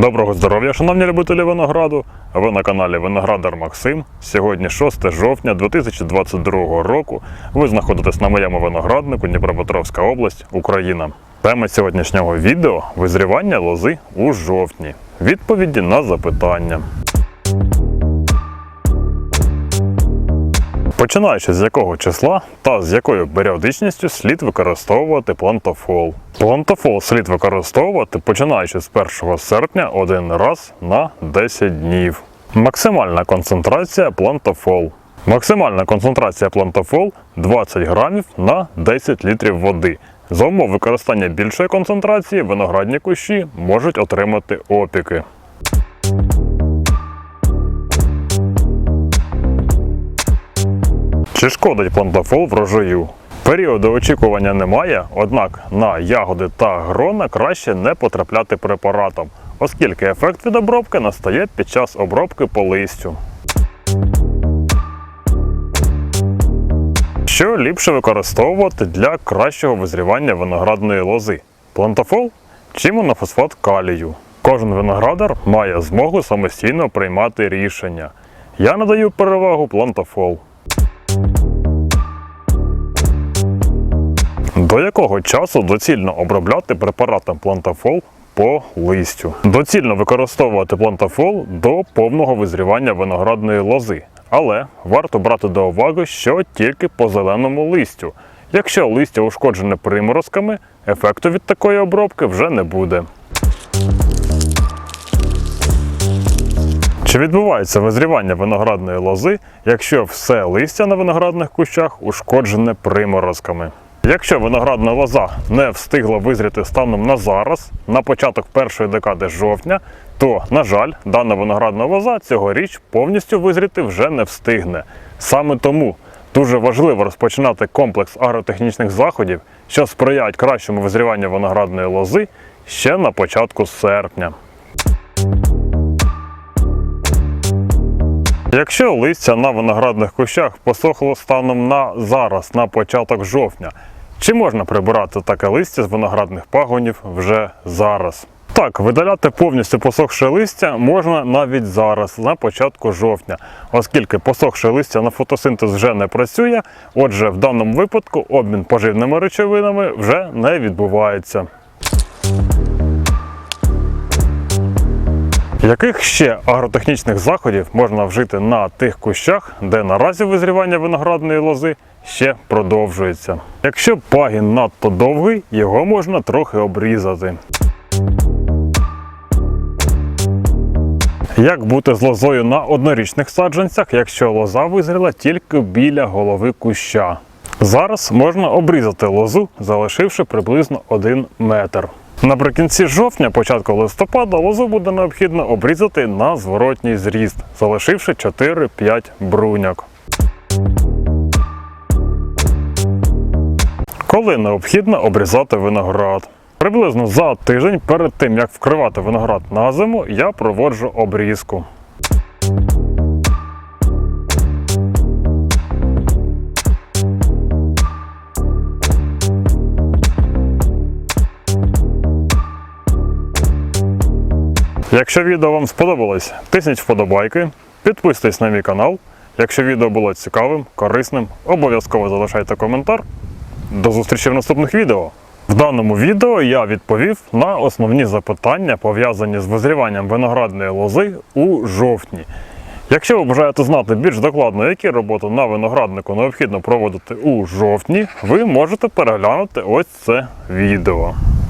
Доброго здоров'я, шановні любителі винограду. Ви на каналі Виноградар Максим. Сьогодні 6 жовтня 2022 року. Ви знаходитесь на моєму винограднику Дніпропетровська область, Україна. Тема сьогоднішнього відео визрівання лози у жовтні. Відповіді на запитання. Починаючи з якого числа та з якою періодичністю слід використовувати плантофол. Плантофол слід використовувати починаючи з 1 серпня один раз на 10 днів. Максимальна концентрація плантофол. Максимальна концентрація плантофол 20 грамів на 10 літрів води. За умов використання більшої концентрації виноградні кущі можуть отримати опіки. Чи шкодить плантофол врожаю? Періоду очікування немає, однак на ягоди та грона краще не потрапляти препаратом, оскільки ефект від обробки настає під час обробки по листю. Що ліпше використовувати для кращого визрівання виноградної лози? Плантофол чи монофосфат калію? Кожен виноградар має змогу самостійно приймати рішення. Я надаю перевагу плантофол. До якого часу доцільно обробляти препаратом плантафол по листю? Доцільно використовувати плантафол до повного визрівання виноградної лози, але варто брати до уваги, що тільки по зеленому листю. Якщо листя ушкоджене приморозками, ефекту від такої обробки вже не буде. Чи відбувається визрівання виноградної лози, якщо все листя на виноградних кущах ушкоджене приморозками? Якщо виноградна лоза не встигла визріти станом на зараз, на початок першої декади жовтня, то, на жаль, дана виноградна лоза цьогоріч повністю визріти вже не встигне. Саме тому дуже важливо розпочинати комплекс агротехнічних заходів, що сприяють кращому визріванню виноградної лози ще на початку серпня. Якщо листя на виноградних кущах посохло станом на зараз, на початок жовтня, чи можна прибирати таке листя з виноградних пагонів вже зараз? Так, видаляти повністю посохше листя можна навіть зараз, на початку жовтня, оскільки посохше листя на фотосинтез вже не працює, отже, в даному випадку обмін поживними речовинами вже не відбувається. Яких ще агротехнічних заходів можна вжити на тих кущах, де наразі визрівання виноградної лози ще продовжується? Якщо пагін надто довгий, його можна трохи обрізати. Як бути з лозою на однорічних саджанцях, якщо лоза визріла тільки біля голови куща? Зараз можна обрізати лозу, залишивши приблизно 1 метр. Наприкінці жовтня, початку листопада, лозу буде необхідно обрізати на зворотній зріст, залишивши 4-5 бруньок. Коли необхідно обрізати виноград? Приблизно за тиждень перед тим, як вкривати виноград на зиму, я проводжу обрізку. Якщо відео вам сподобалось, тисніть вподобайки, підписуйтесь на мій канал. Якщо відео було цікавим, корисним, обов'язково залишайте коментар. До зустрічі в наступних відео. В даному відео я відповів на основні запитання, пов'язані з визріванням виноградної лози у жовтні. Якщо ви бажаєте знати більш докладно, які роботи на винограднику необхідно проводити у жовтні, ви можете переглянути ось це відео.